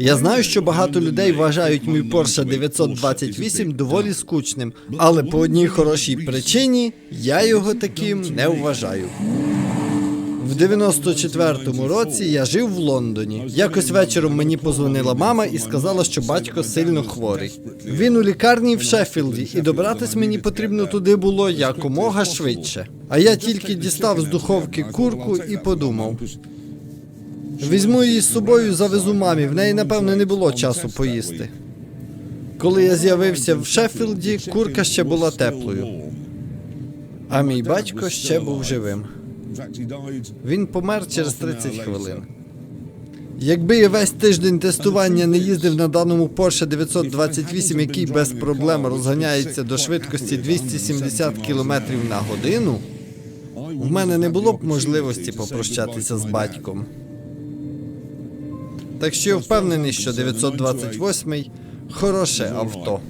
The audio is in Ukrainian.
Я знаю, що багато людей вважають мій Porsche 928 доволі скучним, але по одній хорошій причині я його таким не вважаю. В 94-му році я жив в Лондоні. Якось вечором мені позвонила мама і сказала, що батько сильно хворий. Він у лікарні в Шеффілді, і добратись мені потрібно туди було якомога швидше. А я тільки дістав з духовки курку і подумав: візьму її з собою, завезу мамі. В неї, напевно, не було часу поїсти. Коли я з'явився в Шеффілді, курка ще була теплою, а мій батько ще був живим. Він помер через 30 хвилин. Якби я весь тиждень тестування не їздив на даному Porsche 928, який без проблем розганяється до швидкості 270 км на годину, в мене не було б можливості попрощатися з батьком. Так що я впевнений, що 928 хороше авто.